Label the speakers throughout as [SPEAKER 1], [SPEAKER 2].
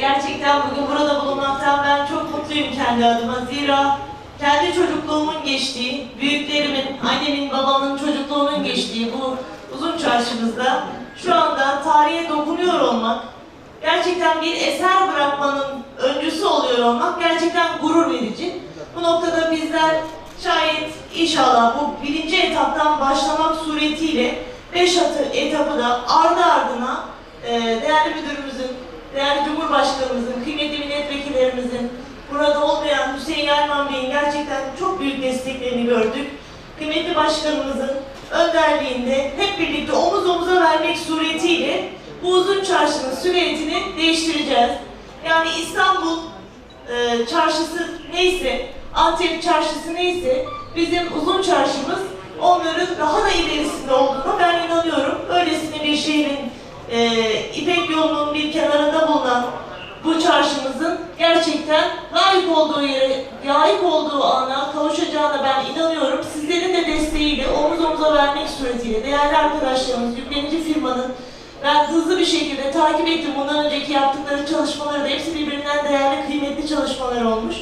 [SPEAKER 1] gerçekten bugün burada bulunmaktan ben çok mutluyum kendi adıma. Zira kendi çocukluğumun geçtiği, büyüklerimin, annemin, babamın çocukluğunun geçtiği bu uzun çarşımızda şu anda tarihe dokunuyor olmak, gerçekten bir eser bırakmanın öncüsü oluyor olmak gerçekten gurur verici. Bu noktada bizler şayet inşallah bu birinci etaptan başlamak suretiyle beş atı etabı da ardı ardına değerli müdürümüzün, değerli Cumhurbaşkanımızın, kıymetli milletvekillerimizin, burada olmayan Hüseyin Yayman Bey'in gerçekten çok büyük desteklerini gördük. Kıymetli başkanımızın önderliğinde hep birlikte omuz omuza vermek suretiyle bu uzun çarşının silüetini değiştireceğiz. Yani İstanbul e, çarşısı neyse, Antep çarşısı neyse bizim uzun çarşımız onların daha da ilerisinde olduğuna ben inanıyorum. Öylesine bir şehrin e, İpek yolunun bir kenarında bulunan bu çarşımızın gerçekten layık olduğu yere, layık olduğu ana kavuşacağına ben inanıyorum. Sizlerin de desteğiyle omuz omuza vermek suretiyle değerli arkadaşlarımız, yüklenici firmanın ben hızlı bir şekilde takip ettim. Bundan önceki yaptıkları çalışmaları da hepsi birbirinden değerli, kıymetli çalışmalar olmuş.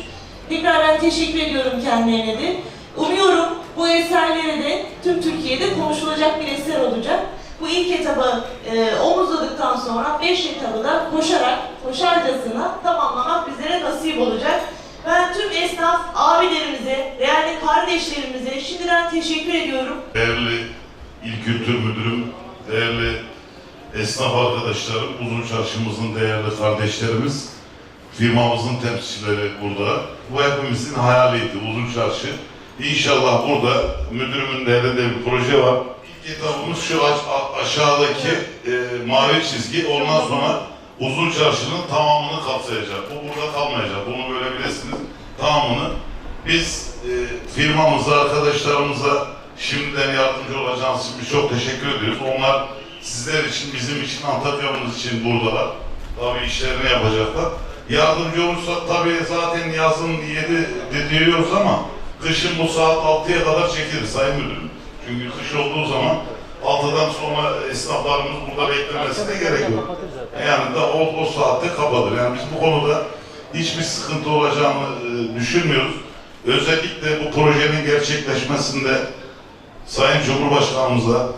[SPEAKER 1] Tekrar ben teşekkür ediyorum kendilerine de. Umuyorum bu eserlere de tüm Türkiye'de konuşulacak bir eser olacak. Bu ilk etabı e, omuzladıktan sonra beş etabı da koşarak, koşarcasına tamamlamak bizlere nasip olacak. Ben tüm esnaf abilerimize, değerli kardeşlerimize şimdiden teşekkür ediyorum.
[SPEAKER 2] Değerli İl Kültür Müdürüm, değerli esnaf arkadaşlarım, Uzun Çarşımızın değerli kardeşlerimiz, firmamızın temsilcileri burada. Bu hepimizin hayaliydi Uzun Çarşı. İnşallah burada müdürümün de elinde bir proje var. İlk etabımız şu aşağıdaki e, mavi çizgi. Ondan sonra Uzun Çarşı'nın tamamını kapsayacak. Bu burada kalmayacak. Bunu böyle bilesiniz. Tamamını biz e, firmamıza, arkadaşlarımıza şimdiden yardımcı olacağınız için çok teşekkür ediyoruz. Onlar sizler için, bizim için, Antakya'mız için buradalar. Tabii işlerini yapacaklar. Yardımcı olursak tabii zaten yazın 7 diyoruz ama kışın bu saat 6'ya kadar çekilir Sayın Müdürüm. Çünkü kış olduğu zaman 6'dan sonra esnaflarımız burada beklemesine gerek yok. Yani da o, o saatte kapatır. Yani biz bu konuda hiçbir sıkıntı olacağını e, düşünmüyoruz. Özellikle bu projenin gerçekleşmesinde Sayın Cumhurbaşkanımıza,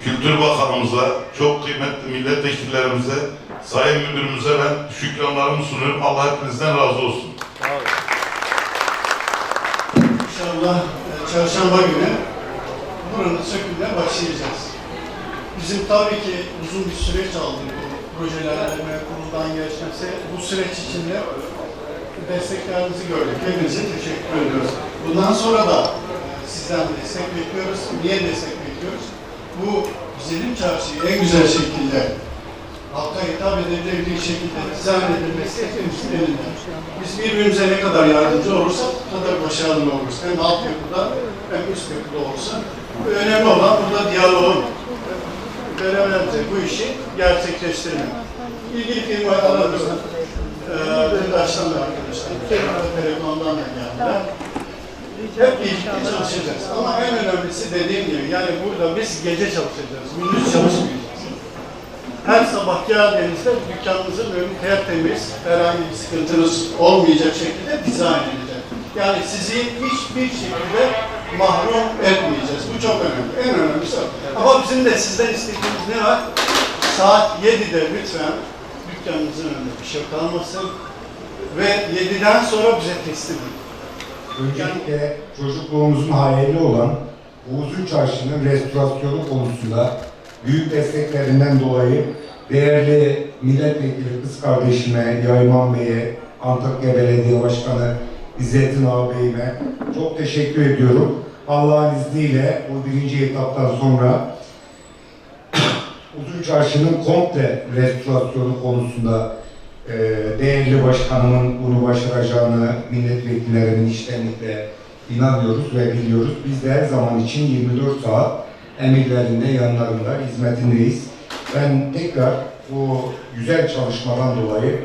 [SPEAKER 2] Kültür Bakanımıza, çok kıymetli milletvekillerimize, Sayın Müdürümüze ben şükranlarımı sunuyorum. Allah hepinizden razı olsun.
[SPEAKER 3] İnşallah e, çarşamba günü buranın sökümüne başlayacağız. Bizim tabii ki uzun bir süreç aldı bu projelendirme kuruldan geçmesi. Bu süreç içinde desteklerinizi gördük. Hepinize teşekkür ediyoruz. Bundan sonra da e, sizden destek bekliyoruz. Niye destek bekliyoruz? Bu güzelim çarşıyı en güzel şekilde halka hitap edebildiği şekilde dizayn edilmesi hepimizin elinde. Biz birbirimize ne kadar yardımcı olursak kadar başarılı oluruz. Hem alt yapıda hem üst yapıda olsa. Önemli olan burada diyaloğun beraberce bu işi gerçekleştirmek. İlgili firmayı alalım. Ee, Dırdaş'tan da arkadaşlar, Firma Telekom'dan da geldiler. Hep birlikte çalışacağız. Ama en önemlisi dediğim gibi, yani burada biz gece çalışacağız, gündüz çalışmayacağız. Her sabah geldiğinizde dükkanınızın önü tertemiz, herhangi bir sıkıntınız olmayacak şekilde dizayn edecek. Yani sizi hiçbir şekilde mahrum etmeyeceğiz. Bu çok önemli. En önemlisi o. Ama bizim de sizden istediğimiz ne var? Saat 7'de lütfen dükkanınızın önünde bir şey kalmasın ve 7'den sonra bize teslim edin.
[SPEAKER 4] Öncelikle çocukluğumuzun hayali olan bu uzun çarşının restorasyonu konusunda büyük desteklerinden dolayı değerli milletvekili kız kardeşime, Yayman Bey'e, Antakya Belediye Başkanı İzzettin ağabeyime çok teşekkür ediyorum. Allah'ın izniyle bu birinci etaptan sonra Uzun Çarşı'nın komple restorasyonu konusunda e, değerli başkanımın bunu başaracağını milletvekillerimin iştenlikle inanıyoruz ve biliyoruz. Biz de her zaman için 24 saat emirlerinde, yanlarında, hizmetindeyiz. Ben tekrar bu güzel çalışmadan dolayı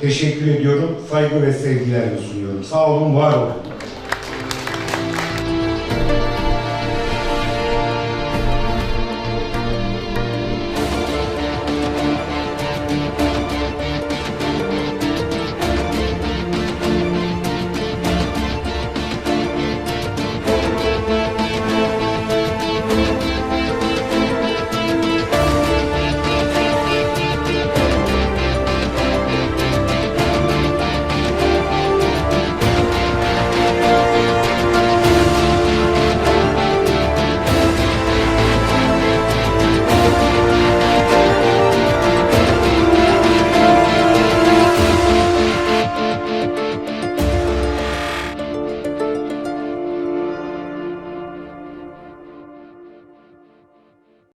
[SPEAKER 4] teşekkür ediyorum. Saygı ve sevgilerimi sunuyorum. Sağ olun, var olun.